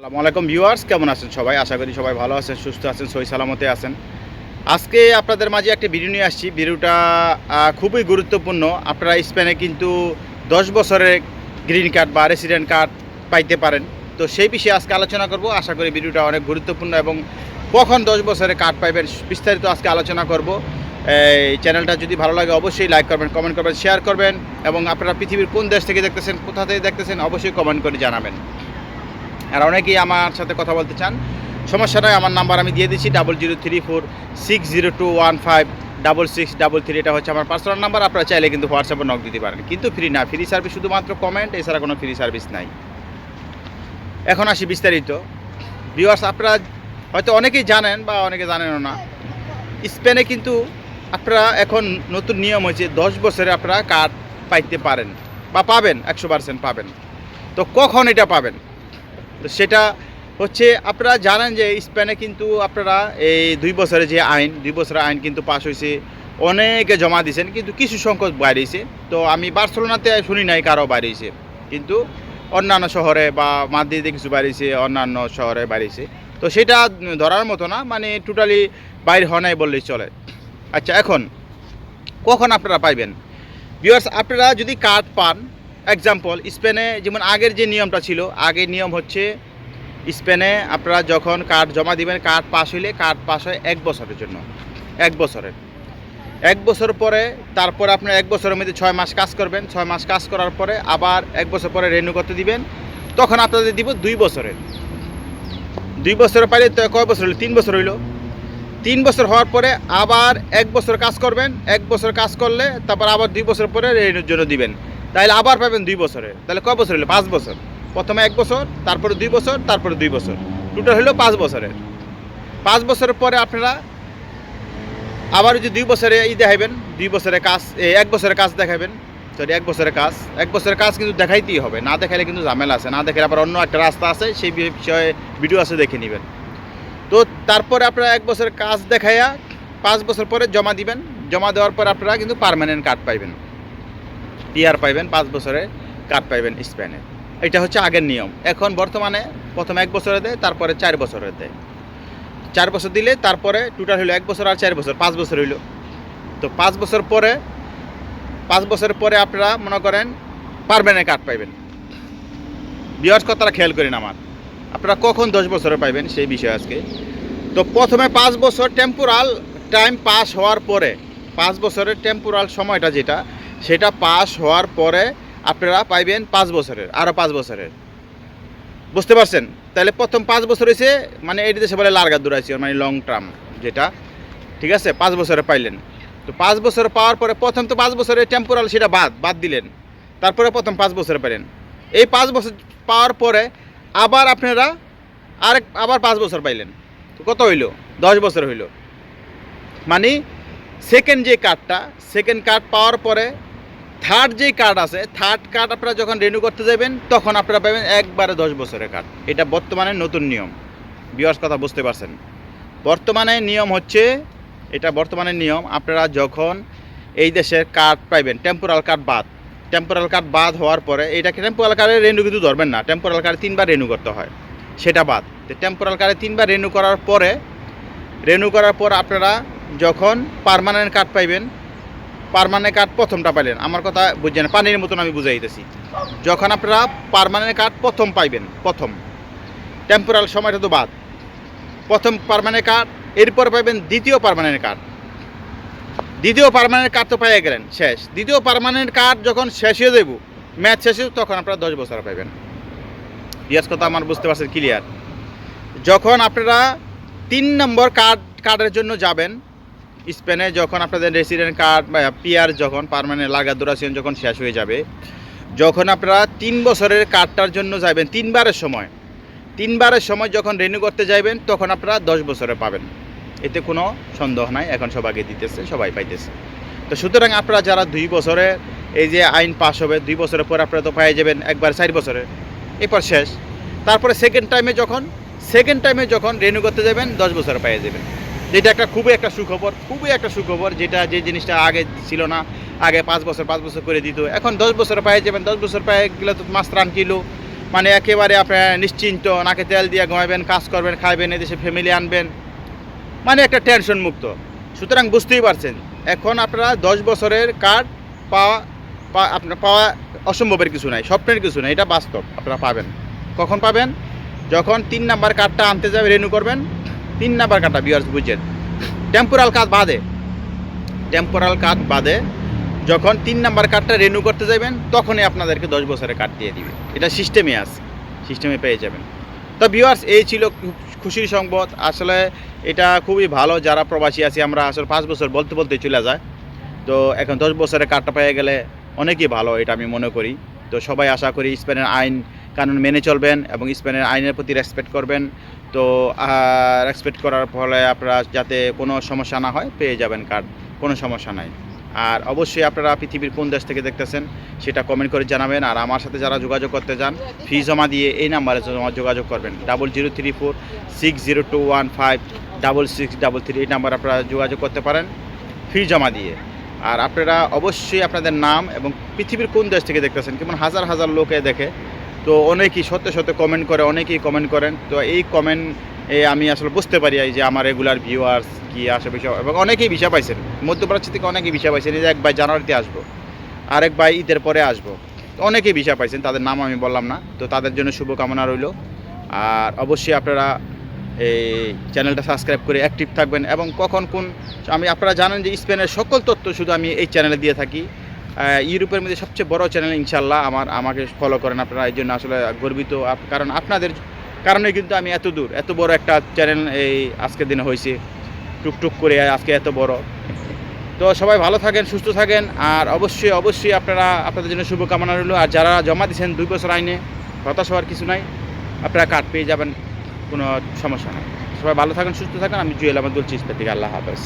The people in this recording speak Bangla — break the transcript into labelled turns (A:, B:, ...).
A: আসসালামু আলাইকুম ভিউয়ার্স, কেমন আছেন সবাই? আশা করি সবাই ভালো আছেন, সুস্থ আছেন, সই সালামতে আছেন। আজকে আপনাদের মাঝে একটা ভিডিও নিয়ে আসছি। ভিডিওটা খুবই গুরুত্বপূর্ণ। আপনারা স্পেনে কিন্তু দশ বছরের গ্রিন কার্ড বা রেসিডেন্ট কার্ড পাইতে পারেন। তো সেই বিষয়ে আজকে আলোচনা করব। আশা করি ভিডিওটা অনেক গুরুত্বপূর্ণ এবং কখন দশ বছরের কার্ড পাইবেন বিস্তারিত আজকে আলোচনা করব। এই চ্যানেলটা যদি ভালো লাগে অবশ্যই লাইক করবেন কমেন্ট করবেন শেয়ার করবেন এবং আপনারা পৃথিবীর কোন দেশ থেকে দেখতেছেন, কোথা থেকে দেখতেছেন অবশ্যই কমেন্ট করে জানাবেন। আর অনেকেই আমার সাথে কথা বলতে চান। সমস্যা আমার নাম্বার আমি দিয়ে দিচ্ছি double zero three four six zero two one five double six double three এটা হচ্ছে আমার পার্সোনাল নাম্বার আপনারা চাইলে কিন্তু হোয়াটসঅ্যাপে নক দিতে পারেন। কিন্তু ফ্রি না ফ্রি সার্ভিস শুধুমাত্র কমেন্ট এছাড়া কোনো ফ্রি সার্ভিস নাই। এখন আসি বিস্তারিত। ভিউয়ার্স আপনারা হয়তো অনেকেই জানেন বা অনেকে জানেনও না স্পেনে কিন্তু আপনারা এখন নতুন নিয়ম হয়েছে, দশ বছরে আপনারা কার্ড পাইতে পারেন বা পাবেন, একশো পার্সেন্ট পাবেন। তো কখন এটা পাবেন? তো সেটা হচ্ছে আপনারা জানেন যে স্পেনে কিন্তু আপনারা এই দুই বছরে যে আইন, দুই বছরের আইন কিন্তু পাশ হয়েছে, অনেকে জমা দিয়েছেন, কিন্তু কিছু সংখ্যক বাইরেছে। তো আমি বার্সেলোনাতে শুনি নাই কারও বাইরেছে, কিন্তু অন্যান্য শহরে বা মাদ্রিদে কিছু বাইরেছে, অন্যান্য শহরে বাইরেছে। তো সেটা ধরার মতো না মানে টোটালি বাইরে হয় নাই বললেই চলে। আচ্ছা এখন কখন আপনারা পাইবেন? ভিউয়ার্স আপনারা যদি কার্ড পান এক্সাম্পল স্পেনে যেমন আগের যে নিয়মটা ছিল, আগের নিয়ম হচ্ছে স্পেনে আপনারা যখন কার্ড জমা দিবেন কার্ড পাস হইলে কার্ড পাস হয় এক বছরের জন্য। এক বছরের। এক বছর পরে তারপরে আপনার এক বছরের মধ্যে ছয় মাস কাজ করবেন। ছয় মাস কাজ করার পরে আবার এক বছর পরে রেনু করতে দিবেন। তখন আপনাদের দিব দুই বছরের। দুই বছর পাইলে তো কয় বছর হইল তিন বছর হইল। তিন বছর হওয়ার পরে আবার এক বছর কাজ করবেন। এক বছর কাজ করলে তারপর আবার দুই বছর পরে রেনুর জন্য দিবেন। তাহলে আবার পাবেন দুই বছরে। তাহলে কয় বছর হলো? পাঁচ বছর। প্রথমে এক বছর, তারপরে দুই বছর, তারপরে দুই বছর। টোটাল হলো পাঁচ বছরের। পাঁচ বছরের পরে আপনারা আবার যদি দুই বছরে ই দেখাইবেন, দুই বছরের কাজ এক বছরের কাজ দেখাবেন সরি এক বছরের কাজ। এক বছরের কাজ কিন্তু দেখাইতেই হবে। না দেখাইলে কিন্তু ঝামেলা আছে। না দেখাইলে আবার অন্য একটা রাস্তা আছে, সেই বিষয়ে ভিডিও আছে, দেখে নেবেন। তো তারপরে আপনারা এক বছরের কাজ দেখাইয়া পাঁচ বছর পরে জমা দিবেন। জমা দেওয়ার পর আপনারা কিন্তু পার্মানেন্ট কার্ড পাইবেন। পিআর পাইবেন, পাঁচ বছরে কার্ড পাইবেন স্পেনে। এটা হচ্ছে আগের নিয়ম। এখন বর্তমানে প্রথম এক বছরে দেয়, তারপরে চার বছরে দেয়। চার বছর দিলে তারপরে টোটাল হইল এক বছর আর চার বছর, পাঁচ বছর হইল। তো পাঁচ বছর পরে, পাঁচ বছর পরে আপনারা মনে করেন পারমানেন্ট কার্ড পাইবেন। বিয়ার্স কথাটা খেয়াল করেন আমার। আপনারা কখন দশ বছরে পাইবেন সেই বিষয় আজকে। তো প্রথমে পাঁচ বছর টেম্পোরাল টাইম পাস হওয়ার পরে, পাঁচ বছরের টেম্পোরাল সময়টা যেটা সেটা পাস হওয়ার পরে আপনারা পাইবেন পাঁচ বছরের আরও পাঁচ বছরের। বুঝতে পারছেন? তাহলে প্রথম পাঁচ বছর হয়েছে মানে এই দেশে বলে লার্গা দূরাইছি মানে লং টার্ম যেটা। ঠিক আছে? পাঁচ বছরে পাইলেন। তো পাঁচ বছর পাওয়ার পরে প্রথম তো পাঁচ বছরের টেম্পোরাল সেটা বাদ বাদ দিলেন। তারপরে প্রথম পাঁচ বছরে পাইলেন। এই পাঁচ বছর পাওয়ার পরে আবার আপনারা আরেক, আবার পাঁচ বছর পাইলেন। তো কত হইল? দশ বছর হইল। মানে সেকেন্ড যে কার্ডটা সেকেন্ড কার্ড পাওয়ার পরে থার্ড যে কার্ড আছে থার্ড কার্ড আপনারা যখন রেনিউ করতে যাবেন, তখন আপনারা পাবেন একবারে দশ বছরের কার্ড এটা বর্তমানে নতুন নিয়ম। বিয়ার্স কথা বুঝতে পারছেন? বর্তমানে নিয়ম হচ্ছে, এটা বর্তমানে নিয়ম, আপনারা যখন এই দেশের কার্ড পাইবেন টেম্পোরাল কার্ড বাদ টেম্পোরাল কার্ড বাদ হওয়ার পরে এটাকে টেম্পোরাল কার্ডে রেনু কিন্তু ধরবেন না টেম্পোরাল কার্ডে তিনবার রেনু করতে হয়, সেটা বাদ। তো টেম্পোরাল কার্ডে তিনবার রেনু করার পরে রেনু করার পর আপনারা যখন পার্মানেন্ট কার্ড পাইবেন পার্মানেন্ট কার্ড প্রথমটা পাইলেন। আমার কথা বুঝছেন, পানির মতন আমি বুঝাইতেছি যখন আপনারা পারমানেন্ট কার্ড প্রথম পাইবেন, প্রথম। টেম্পোরাল সময়টা তো বাদ। প্রথম পারমানেন্ট কার্ড, এরপর পাইবেন দ্বিতীয় পারমানেন্ট কার্ড। দ্বিতীয় পারমানেন্ট কার্ড তো পাইয়ে গেলেন, শেষ। দ্বিতীয় পার্মানেন্ট কার্ড যখন শেষ হয়ে দেব ম্যাচ শেষ তখন আপনারা দশ বছর পাইবেন। ইয়াস কথা আমার বুঝতে পারছেন ক্লিয়ার যখন আপনারা তিন নম্বর কার্ড, কার্ডের জন্য যাবেন স্পেনে যখন আপনাদের রেসিডেন্ট কার্ড বা পিআর যখন পার্মানেন্ট লাগা দুরাসিয়ন যখন শেষ হয়ে যাবে, যখন আপনারা তিন বছরের কার্ডটার জন্য যাবেন তিনবারের সময় তিনবারের সময় যখন রেনিউ করতে যাবেন তখন আপনারা দশ বছরে পাবেন। এতে কোনো সন্দেহ নাই, এখন সবাইকে দিতেছে, সবাই পাইতেছে। তো সুতরাং আপনারা যারা দুই বছরে এই যে আইন পাস হবে, দুই বছরের পর আপনারা তো পাই যাবেন, একবার চার বছরে, এরপর শেষ। তারপরে সেকেন্ড টাইমে যখন সেকেন্ড টাইমে যখন রেনিউ করতে যাবেন, দশ বছরে পাইয়ে যাবেন। যেটা একটা খুবই একটা সুখবর, খুবই একটা সুখবর যেটা যে জিনিসটা আগে ছিল না। আগে পাঁচ বছর পাঁচ বছর করে দিত। এখন দশ বছর পায়ে যাবেন, দশ বছর পায়ে গেলে তো মাছ রান কিলো। মানে একেবারে আপনার নিশ্চিন্ত, নাকে তেল দিয়ে ঘুমাবেন, কাজ করবেন, খাইবেন, এদেশে ফ্যামিলি আনবেন। মানে একটা টেনশন মুক্ত। সুতরাং বুঝতেই পারছেন, এখন আপনারা দশ বছরের কার্ড পাওয়া আপনার পাওয়া অসম্ভবের কিছু নাই, স্বপ্নের কিছু নাই, এটা বাস্তব, আপনারা পাবেন। কখন পাবেন? যখন তিন নাম্বার কার্ডটা আনতে যাবে রেনু করবেন। তিন নাম্বার কাটা বিয়ার্স বুঝছেন? টেম্পোরাল কার্ড বাদে। টেম্পোরাল কার্ড বাদে, যখন তিন নাম্বার কার্ডটা রেনু করতে যাবেন তখনই আপনাদেরকে দশ বছরের কার্ড দিয়ে দিবে। এটা সিস্টেমে আছে সিস্টেমে পেয়ে যাবেন। তো ভিউয়ার্স এই ছিল খুশির সংবাদ। আসলে এটা খুবই ভালো, যারা প্রবাসী আছি, আমরা আসলে পাঁচ বছর বলতে বলতে চলে যায় তো এখন দশ বছরের কার্ডটা পেয়ে গেলে অনেকই ভালো, এটা আমি মনে করি। তো সবাই আশা করি স্পেনের আইন, কানুন মেনে চলবেন এবং স্পেনের আইনের প্রতি রেসপেক্ট করবেন। তো রেসপেক্ট করার ফলে আপনারা যাতে কোনো সমস্যা না হয়, পেয়ে যাবেন কার্ড কোনো সমস্যা নাই। আর অবশ্যই আপনারা পৃথিবীর কোন দেশ থেকে দেখতেছেন, সেটা কমেন্ট করে জানাবেন। আর আমার সাথে যারা যোগাযোগ করতে চান, ফি জমা দিয়ে এই নাম্বারে যোগাযোগ করবেন। Double zero three four six zero two one five double six double three এই নাম্বার আপনারা যোগাযোগ করতে পারেন, ফি জমা দিয়ে। আর আপনারা অবশ্যই আপনাদের নাম এবং পৃথিবীর কোন দেশ থেকে দেখতেছেন, কেমন হাজার হাজার লোকে দেখে তো অনেকেই সত্যি সত্যি কমেন্ট করে, অনেকেই কমেন্ট করেন। তো এই কমেন্ট এ আমি আসলে বুঝতে পারি যে আমার রেগুলার ভিউয়ার্স কি আসে বিষয়। এবং অনেকেই ভিসা পাইছেন। মধ্যপ্রাচ্য থেকে অনেকেই ভিসা পাইছেন। এই যে এক ভাই জানুয়ারিতে আসব, আরেক ভাই ঈদের পরে আসব। তো অনেকেই ভিসা পাইছেন, তাদের নাম আমি বললাম না। তো তাদের জন্য শুভকামনা রইল। আর অবশ্যই আপনারা এই চ্যানেলটা সাবস্ক্রাইব করে অ্যাক্টিভ থাকবেন। এবং কখন কোন আমি আপনারা জানেন যে স্পেনের সকল তথ্য শুধু আমি এই চ্যানেলে দিয়ে থাকি। ইউরোপের মধ্যে সবচেয়ে বড় চ্যানেল ইনশাল্লাহ আমার, আমাকে ফলো করেন আপনারা। এই জন্য আসলে গর্বিত কারণ আপনাদের কারণে কিন্তু আমি এত দূর, এত বড় একটা চ্যানেল এই আজকের দিনে হয়েছে। টুকটুক করে আজকে এত বড়। তো সবাই ভালো থাকেন, সুস্থ থাকেন, আর অবশ্যই অবশ্যই আপনারা, আপনাদের জন্য শুভকামনা রইল। আর যারা জমা দিয়েছেন দুই বছর আইনে, হতাশ হওয়ার কিছু নাই। আপনারা কার্ড পেয়ে যাবেন, কোনো সমস্যা নেই। সবাই ভালো থাকেন, সুস্থ থাকেন। আমি জুয়েল আহমদ বলছি, ইস্পের থেকে আল্লাহ হাফেজ।